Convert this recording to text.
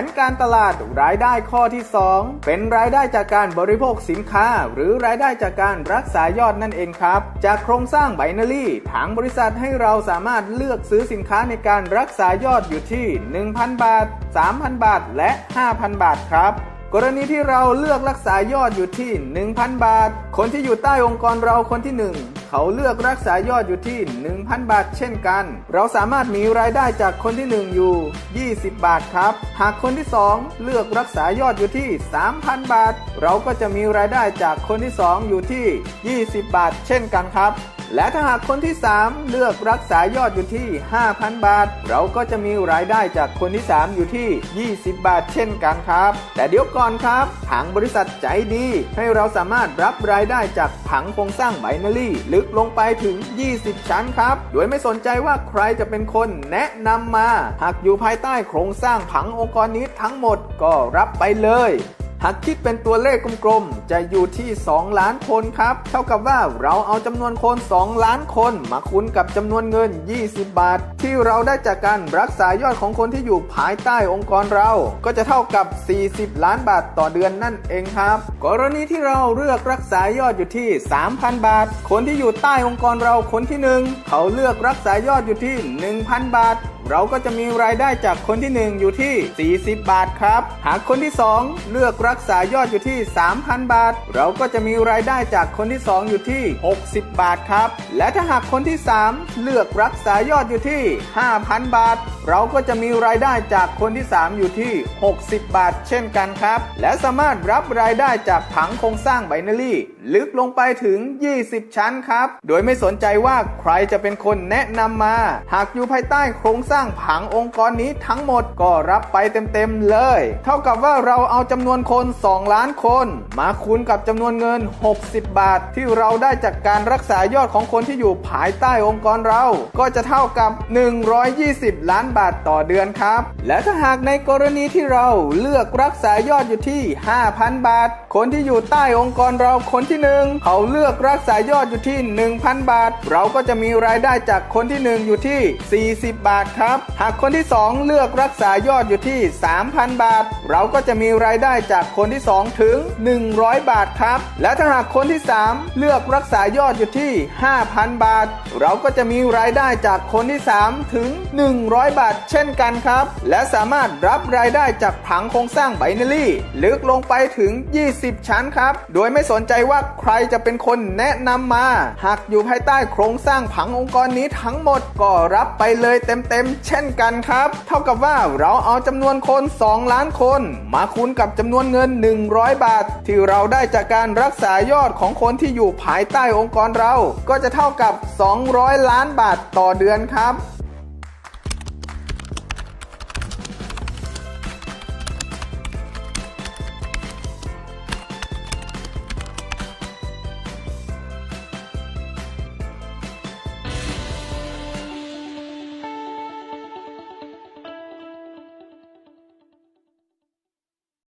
นการตลาดรายได้ข้อที่ 2 เป็นรายได้จากการบริโภคสินค้า หรือรายได้จากการรักษายอดนั่นเองครับ จากโครงสร้างไบนารีทางบริษัทให้เราสามารถเลือกซื้อสินค้าในการรักษายอดอยู่ที่ 1,000 บาท 3,000 บาท และ 5,000 บาทครับกรณีที่เราเลือกรักษายอดอยู่ที่ 1,000 บาท คนที่อยู่ใต้องค์กรเราคนที่ 1 เขาเลือกรักษายอดอยู่ที่ 1,000 บาทเช่นกัน เราสามารถมีรายได้จากคนที่ 1 อยู่ 20 บาทครับ หากคนที่ 2 เลือกรักษายอดอยู่ที่ 3,000 บาท เราก็จะมีรายได้จากคนที่ 2 อยู่ที่ 20 บาทเช่นกันครับ และถ้าหากคนที่ 3 เลือกรักษายอดอยู่ที่ 5,000 บาท เราก็จะมีรายได้จากคนที่ 3 อยู่ที่ 20 บาทเช่นกันครับ แต่เดี๋ยวก่อนครับ ทางบริษัทใจดี ให้เราสามารถรับรายได้จากผังโครงสร้างไบนารี่ลึกลงไปถึง 20 ชั้นครับ โดยไม่สนใจว่าใครจะเป็นคนแนะนำมา หากอยู่ภายใต้โครงสร้างผังองค์กรนี้ทั้งหมดก็รับไปเลย หากคิดเป็นตัวเลขกลมๆ จะอยู่ที่ 2 ล้านคนครับ เท่ากับว่าเราเอาจำนวนคน 2 ล้านคนมาคูณกับจำนวนเงิน 20 บาท ที่เราได้จากการรักษายอดของคนที่อยู่ภายใต้องค์กรเรา ก็จะเท่ากับ 40 ล้านบาทต่อเดือนนั่นเองครับ กรณีที่เราเลือกรักษายอดอยู่ที่ 3,000 บาท คนที่อยู่ใต้องค์กรเราคนที่หนึ่งเขาเลือกรักษายอดอยู่ที่ 1,000 บาท เราก็จะมีรายได้จากคนที่ 1 อยู่ที่ 40 บาทครับ หากคนที่ 2 เลือกรักษายอดอยู่ที่ 3,000 บาท เราก็จะมีรายได้จากคนที่ 2 อยู่ที่ 60 บาทครับ และถ้าหากคนที่ 3 เลือกรักษายอดอยู่ที่ 5,000 บาท เราก็จะมีรายได้จากคนที่ 3 อยู่ที่ 60 บาท เช่นกันครับ และสามารถรับรายได้จากผังโครงสร้างไบนารี่ลึกลงไปถึง 20 ชั้นครับ โดยไม่สนใจว่าใครจะเป็นคนแนะนำมา หากอยู่ภายใต้โครงสร้างางผังองค์กรนี้ทั้งหมดก็รับไปเต็มๆเลย เท่ากับว่าเราเอาจำนวนคน 2 ล้านคน มาคูณกับจำนวนเงิน 60 บาท ที่เราได้จากการรักษายอดของคนที่อยู่ภายใต้องค์กรเรา ก็จะเท่ากับ 120 ล้านบาทต่อเดือนครับ และถ้าหากในกรณีที่เราเลือกรักษายอดอยู่ที่ 5,000 บาท คนที่อยู่ใต้องค์กรเราคนที่หนึ่งเขาเลือกรักษายอดอยู่ที่ 1,000 บาท เราก็จะมีรายได้จากคนที่ 1 อยู่ที่ 40 บาทครับหากคนที่ 2 เลือกรักษายอดอยู่ที่ 3,000 บาท เราก็จะมีรายได้จากคนที่ 2 ถึง 100 บาทครับ และถ้าหากคนที่ 3 เลือกรักษายอดอยู่ที่ 5,000 บาท เราก็จะมีรายได้จากคนที่ 3 ถึง 100 บาท เช่นกันครับ และสามารถรับรายได้จากผังโครงสร้างไบนารี่ลึกลงไปถึง 20 ชั้นครับ โดยไม่สนใจว่าใครจะเป็นคนแนะนำมา หากอยู่ภายใต้โครงสร้างผังองค์กรนี้ทั้งหมดก็รับไปเลยเต็มเช่นกันครับ เท่ากับว่าเราเอาจำนวนคน 2 ล้านคน มาคูณกับจำนวนเงิน 100 บาท ที่เราได้จากการรักษายอดของคนที่อยู่ภายใต้องค์กรเรา ก็จะเท่ากับ 200 ล้านบาทต่อเดือนครับ